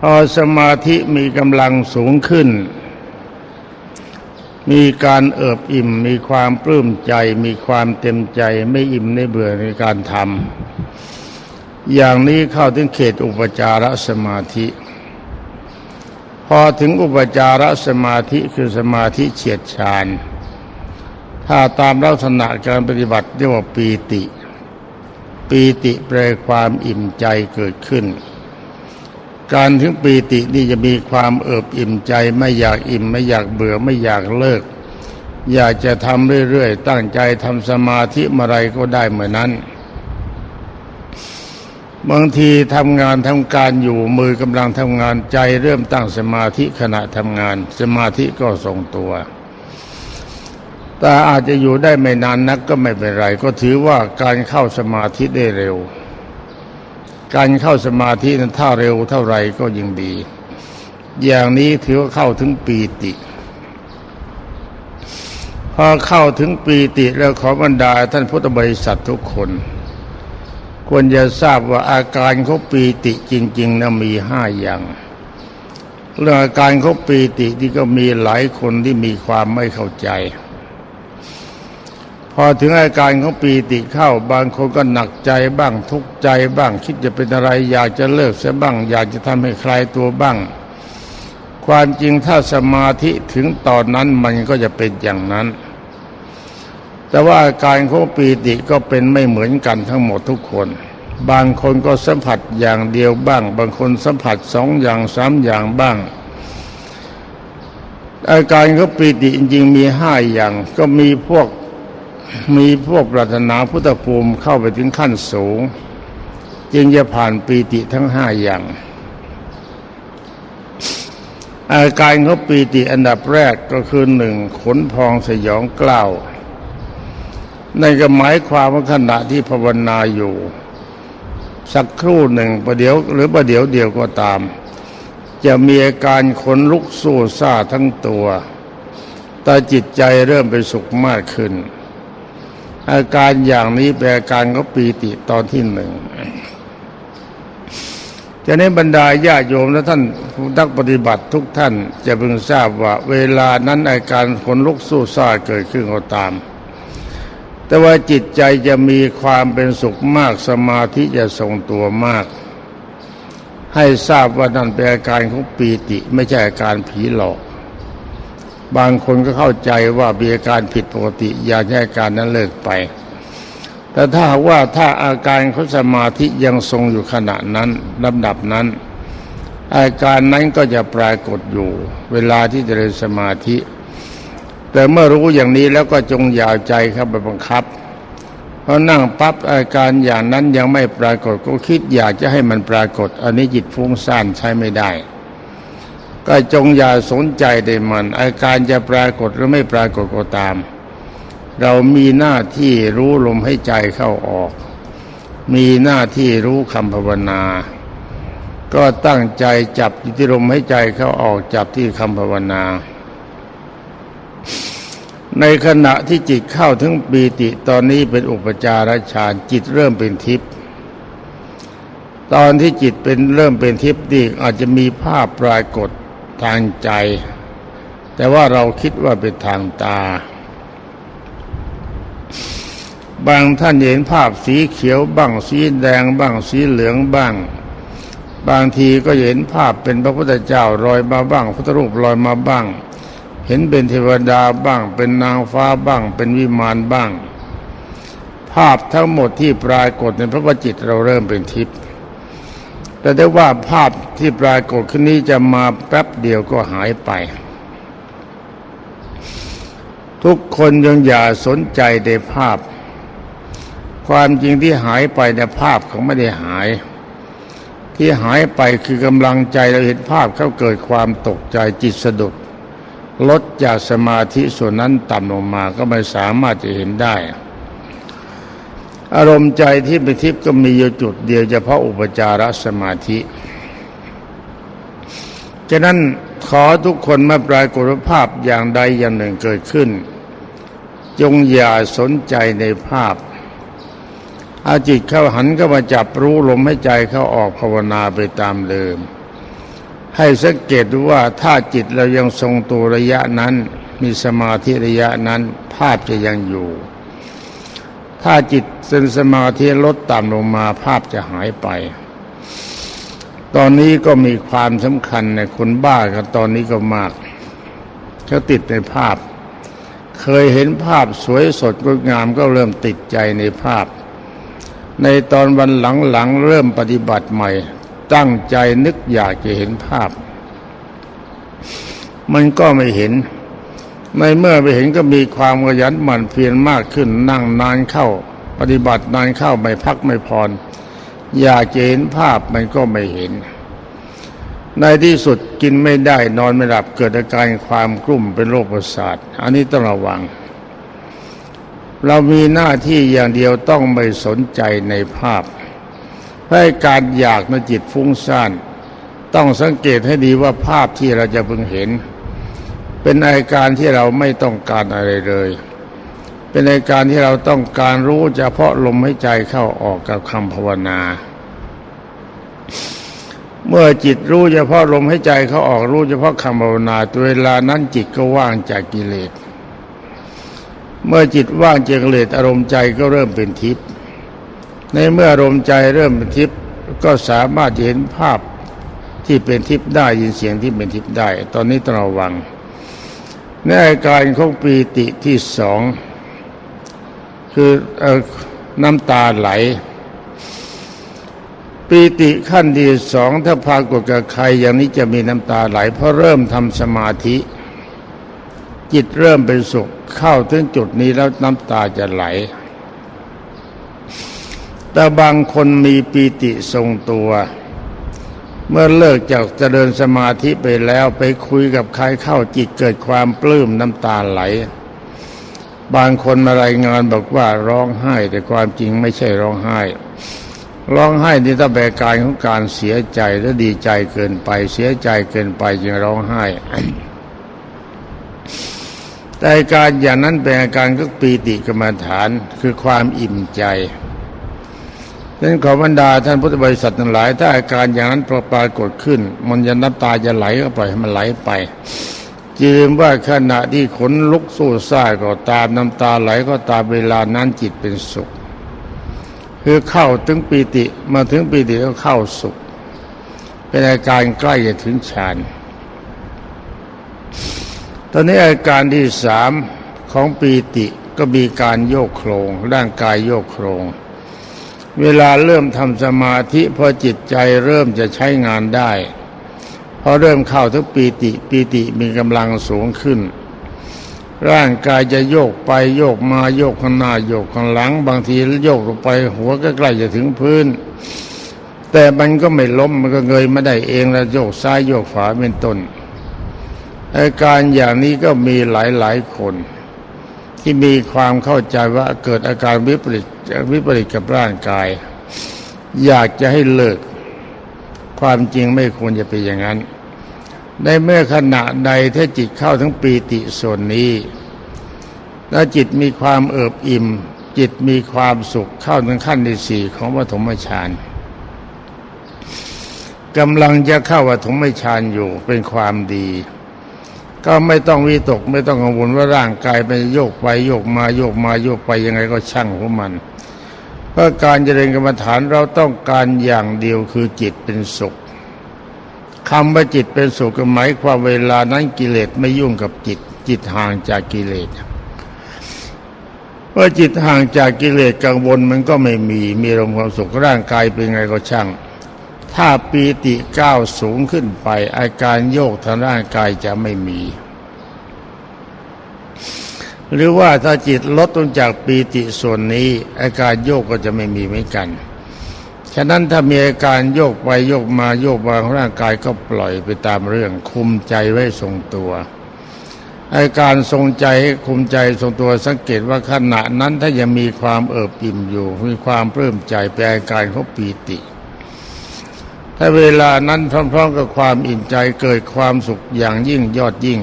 พอสมาธิมีกำลังสูงขึ้น มีการเอิบอิ่ม มีความปลื้มใจ มีความเต็มใจไม่อิ่มในเบื่อในการทำอย่างนี้เข้าถึงเขตอุปจารสมาธิ พอถึงอุปจารสมาธิคือสมาธิเฉียดฌานถ้าตามลักษณะการปฏิบัติเรียกว่าปีติ ปีติแปลความอิ่มใจเกิดขึ้น การถึงปีตินี่จะมีความเอิบอิ่มใจ ไม่อยากอิ่ม ไม่อยากเบื่อไม่อยากเลิก อยากจะทำเรื่อยๆ ตั้งใจทำสมาธิเมื่อไรก็ได้เหมือนนั้น บางทีทำงานทำการอยู่มือกำลังทำงานใจเริ่มตั้งสมาธิขณะทำงาน สมาธิก็ทรงตัวแต่อาจจะอยู่ได้ไม่นานนักก็ไม่เป็นไร ก็ถือว่าการเข้าสมาธิได้เร็ว การเข้าสมาธินั้นถ้าเร็วเท่าไรก็ยิ่งดี อย่างนี้ถือว่าเข้าถึงปีติ พอเข้าถึงปีติแล้วขอบรรดาท่านพุทธบริษัททุกคน ควรจะทราบว่าอาการของปีติจริงๆนะมีห้าอย่าง เรื่องอาการของปีติที่ก็มีหลายคนที่มีความไม่เข้าใจ พอถึงอาการของปีติเข้าบางคนก็หนักใจบ้างทุกข์ใจบ้าง คิดจะเป็นอะไร อยากจะเลิกเสียบ้าง อยากจะทำให้คลายตัวบ้าง ความจริงถ้าสมาธิถึงตอนนั้นมันก็จะเป็นอย่างนั้น แต่ว่าอาการของปีติก็เป็นไม่เหมือนกันทั้งหมดทุกคน บางคนก็สัมผัสอย่างเดียวบ้าง บางคนสัมผัสสองอย่างสามอย่างบ้างอาการของปีติจริงๆมีห้าอย่าง ก็มีพวก มีพวกปรารถนาพุทธภูมิเข้าไปถึงขั้นสูง จึงจะผ่านปีติทั้งห้าอย่าง อาการของปีติอันดับแรกก็คือหนึ่งขนพองสยองกล้าวนั่นก็หมายความว่าขณะที่ภาวนาอยู่ สักครู่หนึ่งประเดี๋ยว หรือประเดี๋ยวเดียวก็ตาม จะมีอาการขนลุกสู้ซ่าทั้งตัวแต่จิตใจเริ่มเป็นสุขมากขึ้น อาการอย่างนี้เป็นอาการของปีติตอนที่หนึ่งจะในบรรดาญาโยมและท่านนักปฏิบัติทุกท่านจะเพิ่งทราบว่าเวลานั้นอาการขนลุกสู้ซ่าเกิดขึ้นก็ตาม แต่ว่าจิตใจจะมีความเป็นสุขมากสมาธิจะทรงตัวมาก ให้ทราบว่านั่นเป็นอาการของปีติ ไม่ใช่อาการผีหลอก บางคนก็เข้าใจว่ามีอาการผิดปกติอยากให้อาการนั้นเลิกไป แต่ถ้าว่าถ้าอาการเของสมาธิยังทรงอยู่ขณะนั้นลำดับนั้น อาการนั้นก็จะปรากฏอยู่ เวลาที่เจริญสมาธิ แต่เมื่อรู้อย่างนี้แล้วก็จงยาวใจเข้าไปบังคับเพราะนั่งปั๊บอาการอย่างนั้นยังไม่ปรากฏก็คิดอยากจะให้มันปรากฏ อันนี้จิตฟุ้งซ่านใช้ไม่ได้ ก็จงอย่าสนใจในมัน อาการจะปรากฏหรือไม่ปรากฏก็ตาม เรามีหน้าที่รู้ลมให้ใจเข้าออก มีหน้าที่รู้คำภาวนา ก็ตั้งใจจับที่ลมให้ใจเข้าออกจับที่คำภาวนา ในขณะที่จิตเข้าถึงปีติตอนนี้เป็นอุปจารฌานจิตเริ่มเป็นทิพย์ตอนที่จิตเป็นเริ่มเป็นทิพย์นี่อาจจะมีภาพปรากฏ ทางใจ แต่ว่าเราคิดว่าเป็นทางตา บางท่านเห็นภาพสีเขียวบ้างสีแดงบ้างสีเหลืองบ้าง บางทีก็เห็นภาพเป็นพระพุทธเจ้าลอยมาบ้างพุทธรูปลอยมาบ้าง เห็นเป็นเทวดาบ้าง เป็นนางฟ้าบ้าง เป็นวิมานบ้าง ภาพทั้งหมดที่ปรากฏในพระวจิตเราเริ่มเป็นทิพย์ แต่ได้ว่าภาพที่ปรากฏขึ้นนี้จะมาแป๊บเดียวก็หายไป ทุกคนยังอย่าสนใจในภาพ ความจริงที่หายไปในภาพเขาไม่ได้หาย ที่หายไปคือกำลังใจเราเห็นภาพเขาเกิดความตกใจจิตสะดุดลดจากสมาธิส่วนนั้นต่ำลงมาก็ไม่สามารถจะเห็นได้ อารมณ์ใจที่เป็นทิพย์ก็มีอยู่จุดเดียวเฉพาะอุปจารสมาธิฉะนั้นขอทุกคนมาปรากฏภาพอย่างใดอย่างหนึ่งเกิดขึ้น จงอย่าสนใจในภาพ อาจิตเข้าหันก็มาจับรู้ลมให้ใจเข้าออกภาวนาไปตามเดิม ให้สังเกตดูว่าถ้าจิตเรายังทรงตัวระยะนั้น มีสมาธิระยะนั้น ภาพจะยังอยู่ ถ้าจิตเส้นสมาธิลดต่ำลงมาภาพจะหายไป ตอนนี้ก็มีความสำคัญในคนบ้ากันตอนนี้ก็มากเขาติดในภาพ เคยเห็นภาพสวยสดงดงามก็เริ่มติดใจในภาพ ในตอนวันหลังๆเริ่มปฏิบัติใหม่ ตั้งใจนึกอยากจะเห็นภาพ มันก็ไม่เห็น ในเมื่อไปเห็นก็มีความขยันหมั่นเพียรมากขึ้นนั่งนานเข้า ปฏิบัตินานเข้าไม่พักไม่พรอยากเห็นภาพมันก็ไม่เห็น ในที่สุดกินไม่ได้นอนไม่หลับเกิดอาการความกลุ่มเป็นโรคประสาท อันนี้ต้องระวัง เรามีหน้าที่อย่างเดียวต้องไม่สนใจในภาพให้การอยากในจิตฟุ้งซ่าน ต้องสังเกตให้ดีว่าภาพที่เราจะพึงเห็น เป็นอาการที่เราไม่ต้องการอะไรเลย เป็นอาการที่เราต้องการรู้เฉพาะลมหายใจเข้าออกกับคำภาวนา เมื่อจิตรู้เฉพาะลมหายใจเข้าออกรู้เฉพาะคำภาวนาตัวเวลานั้นจิตก็ว่างจากกิเลส เมื่อจิตว่างจากกิเลสอารมณ์ใจก็เริ่มเป็นทิพย์ในเมื่ออารมณ์ใจเริ่มเป็นทิพย์ก็สามารถเห็นภาพที่เป็นทิพย์ได้ยินเสียงที่เป็นทิพย์ได้ ตอนนี้ต้องระวัง ในอาการของปีติที่สอง คือออน้ำตาไหล ปีติขั้นที่สองถ้าพากฏกับใครอย่างนี้จะมีน้ำตาไหล เพราะเริ่มทำสมาธิ จิตเริ่มเป็นสุขเข้าถึงจุดนี้แล้วน้ำตาจะไหล แต่บางคนมีปีติทรงตัว เมื่อเลิกจากเจริญสมาธิไปแล้วไปคุยกับใครเข้าจิตเกิดความปลื้มน้ำตาไหล บางคนมารายงานบอกว่าร้องไห้แต่ความจริงไม่ใช่ร้องไห้ ร้องไห้นี่ต้องแบกการของการเสียใจและดีใจเกินไปเสียใจเกินไปจึงร้องไห้แต่การอย่างนั้นเป็นอาการก็ปีติกรรมฐานคือความอิ่มใจ ดังนั้นขอบรรดาท่านพุทธบริษัททั้งหลาย ถ้าอาการอย่างนั้นปรากฏขึ้น มันจะน้ำตาจะไหลก็ปล่อยให้มันไหลไปจืมว่าขณะที่ขนลุกสู้ซ่าก็ตามน้ำตาไหลก็ตามเวลานั้นจิตเป็นสุข คือเข้าถึงปีติมาถึงปีติก็เข้าสุข เป็นอาการใกล้จะถึงฌานตอนนี้อาการที่สามของปีติก็มีการโยกโครง ร่างกายโยกโครง เวลาเริ่มทำสมาธิพอจิตใจเริ่มจะใช้งานได้พอเริ่มเข้าถึงปีติปีติมีกำลังสูงขึ้น ร่างกายจะโยกไปโยกมาโยกข้างหน้าโยกข้างหลัง บางทีโยกลงไปหัวก็ใกล้จะถึงพื้น แต่มันก็ไม่ล้มมันก็เงยไม่ได้เองแล้วโยกซ้ายโยกขวาเป็นต้นอาการอย่างนี้ก็มีหลายๆคน ที่มีความเข้าใจว่าเกิดอาการวิปริต วิปริตกับร่างกาย อยากจะให้เลิก ความจริงไม่ควรจะเป็นอย่างนั้น ในเมื่อขณะใดถ้าจิตเข้าทั้งปีติส่วนนี้ แล้วจิตมีความเอิบอิ่ม จิตมีความสุขเข้าถึงขั้นที่สี่ของปฐมฌานกำลังจะเข้าปฐมฌานอยู่เป็นความดี ก็ไม่ต้องวิตกไม่ต้องกังวลว่าร่างกายมันจะโยกไปโยกมาโยกมาโยกไปยังไงก็ช่างของมัน เพราะการเจริญกรรมฐานเราต้องการอย่างเดียวคือจิตเป็นสุขคำว่าจิตเป็นสุขหมายความเวลานั้นกิเลสไม่ยุ่งกับจิต จิตห่างจากกิเลสเมื่อจิตห่างจากกิเลสกังวลมันก็ไม่มีมีอารมณ์ความสุขร่างกายเป็นไงก็ช่าง ถ้าปีติก้าวสูงขึ้นไป อาการโยกทางร่างกายจะไม่มี หรือว่าถ้าจิตลดลงจากปีติส่วนนี้ อาการโยกก็จะไม่มีเหมือนกัน ฉะนั้นถ้ามีอาการโยกไปโยกมาโยกมาของร่างกายก็ปล่อยไปตามเรื่องคุมใจไว้ทรงตัวอาการทรงใจให้คุมใจทรงตัวสังเกตว่าขณะนั้นถ้ายังมีความเอิบอิ่มอยู่ มีความปลื้มใจเป็นอาการเของปีติ ถ้าเวลานั้นพร้อมๆกับความอิ่มใจเกิดความสุขอย่างยิ่งยอดยิ่ง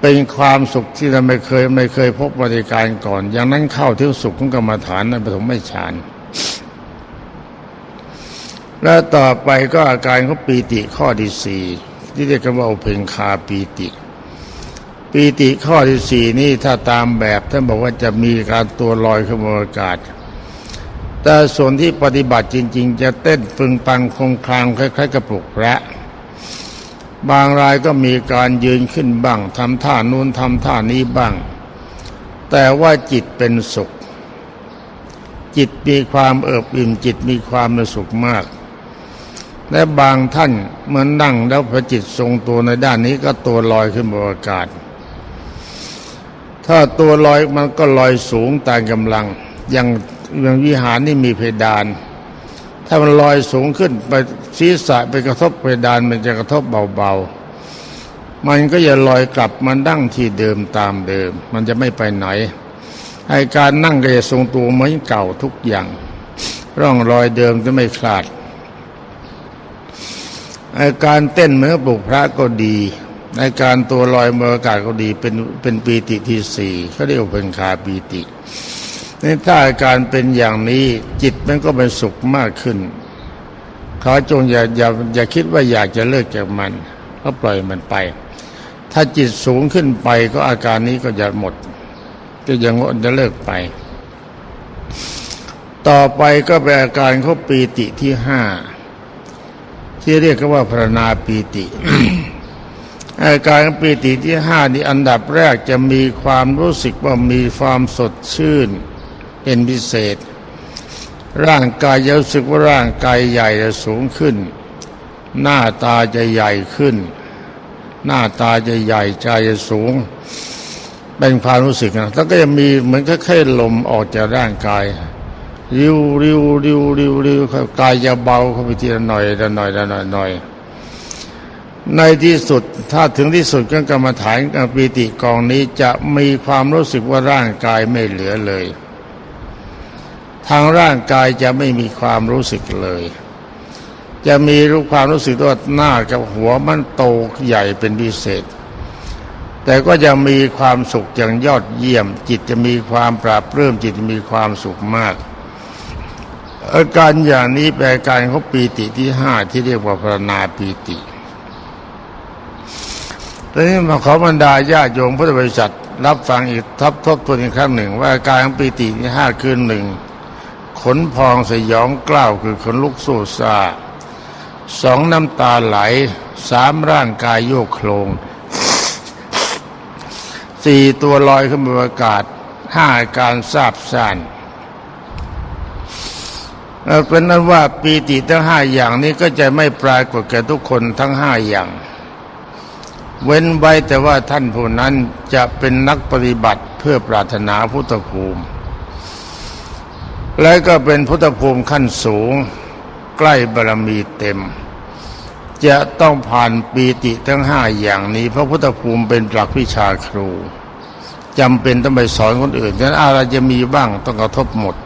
เป็นความสุขที่เราไม่เคยไม่เคยพบปฏิการก่อน อย่างนั้นเข้าถึงสุขของกรรมฐานในปฐมฌานแล้วต่อไปก็อาการของปีติข้อที่สี่ที่เรียกกันว่าเพ่งคาปีติปีติข้อที่สี่นี่ถ้าตามแบบท่านบอกว่าจะมีการตัวลอยขึ้นบนอากาศ แต่ส่วนที่ปฏิบัติจริง ๆ จะเต้นฟึงปังคงคลางคล้ายๆกระปุกแพะบางรายก็มีการยืนขึ้นบ้างทำท่านู้นทำท่านี้บ้าง แต่ว่าจิตเป็นสุข จิตมีความเอิบอิ่มจิตมีความสุขมาก และบางท่านเมื่อนั่งแล้วพระจิตทรงตัวในด้านนี้ก็ตัวลอยขึ้นบนอากาศ ถ้าตัวลอยมันก็ลอยสูงตามกำลัง อย่าง อย่างวิหารนี่มีเพดาน ถ้ามันลอยสูงขึ้นไปศีรษะไปกระทบเพดานมันจะกระทบเบาๆ มันก็จะลอยกลับมาดั้งที่เดิมตามเดิม มันจะไม่ไปไหนไอการนั่งก็จะทรงตัวเหมือนเก่าทุกอย่าง ร่องรอยเดิมจะไม่คลาดไอการเต้นเหมือนปลุกพระก็ดีไอการตัวลอยบนอากาศก็ดีเป็นเป็นปีติที่สี่เขาเรียกว่าเป็นคาปีติ นี่ถ้าอาการเป็นอย่างนี้จิตมันก็เป็นสุขมากขึ้นขาจงอย่าอย่าอย่าคิดว่าอยากจะเลิกจากมันก็ปล่อยมันไป ถ้าจิตสูงขึ้นไปก็อาการนี้ก็จะหมด ก็ยังจะเลิกไป ต่อไปก็เป็นอาการเขาปีติที่ห้าที่เรียกกันว่าพรณนาปีติ อาการปีติที่ห้านี่อันดับแรกจะมีความรู้สึกว่ามีความสดชื่น เป็นพิเศษ ร่างกายจะรู้สึกว่าร่างกายใหญ่จะสูงขึ้น หน้าตาจะใหญ่ขึ้น หน้าตาจะใหญ่ใจจะสูง เป็นความรู้สึกนะแล้วก็จะมีเหมือนค่อยๆลมออกจากร่างกายริ้วริ้วริ้วริ้วริ้วกายจะเบาเข้าไปทีละหน่อยละหน่อยละหน่อยหน่อยในที่สุดถ้าถึงที่สุดก็กรรมฐานปีติกองนี้จะมีความรู้สึกว่าร่างกายไม่เหลือเลย ทางร่างกายจะไม่มีความรู้สึกเลย จะมีรู้ความรู้สึกว่าหน้ากับหัวมันโตใหญ่เป็นพิเศษ แต่ก็ยังมีความสุขอย่างยอดเยี่ยม จิตจะมีความปราบเรื่มจิตมีความสุขมาก อาการอย่างนี้แปลการของปีติที่ห้าที่เรียกว่าพรณนาปีติตอนนี้มาขอบรรดาญาโยมพุทธบริษัท รับฟังอีกทบทบทวนอีกครั้งหนึ่ง ว่าการของปีติที่ห้าคือหนึ่ง ขนพองสยองกล้าวคือขนลุกสู้ซาสองน้ำตาไหลสามร่างกายโยกโคลงสี่ตัวลอยขึ้นบนอากาศห้าการทราบซ่านเออเป็นนั้นว่าปีติทั้งห้าอย่างนี้ก็จะไม่ปรากฏแก่ทุกคนทั้งห้าอย่าง เว้นไว้แต่ว่าท่านผู้นั้นจะเป็นนักปฏิบัติเพื่อปรารถนาพุทธภูมิ และก็เป็นพุทธภูมิขั้นสูง ใกล้บารมีเต็ม จะต้องผ่านปีติทั้งห้าอย่างนี้เพราะพุทธภูมิเป็นหลักวิชาครูจำเป็นต้องไปสอนคนอื่นฉะนั้นอะไรจะมีบ้างต้องกระทบหมด